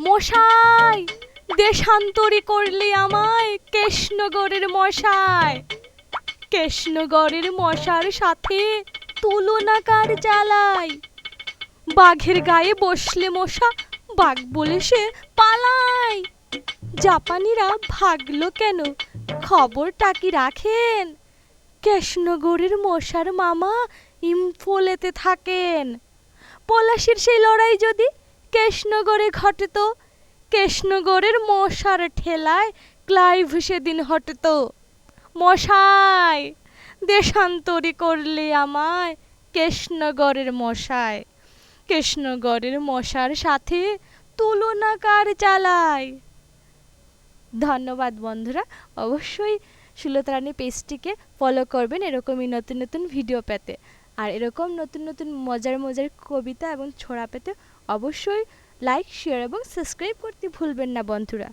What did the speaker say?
মশাই, দেশান্তরি করলি আমায় কৃষ্ণগড়ের মশাই। কৃষ্ণগড়ের মশার সাথে তুলনা কার জ্বালাই। বাঘের গায়ে বসলে মশা, বাঘ বলে সে পালায় জাপানিরা ভাগলো কেন? খবরটা কি রাখেন? কৃষ্ণগড়ের মশার মামা ইম্ফলেতে থাকেন। পলাশির সেই লড়াই যদি কৃষ্ণগড়ে ঘটত। কৃষ্ণগড়ের মশার ঠেলায় ক্লাইভ সেদিন হটত। মশাই, দেশান্তরি করলে আমায় কৃষ্ণগড়ের মশাই। কৃষ্ণগড়ের মশার সাথে তুলনা কার চালায় ধন্যবাদ বন্ধুরা। অবশ্যই সুলতারানী পেজটিকে ফলো করবেন এরকমই নতুন নতুন ভিডিও পেতে। আর এরকম নতুন নতুন মজার মজার কবিতা এবং ছড়া পেতে অবশ্যই লাইক শেয়ার এবং সাবস্ক্রাইব করতে ভুলবেন না বন্ধুরা।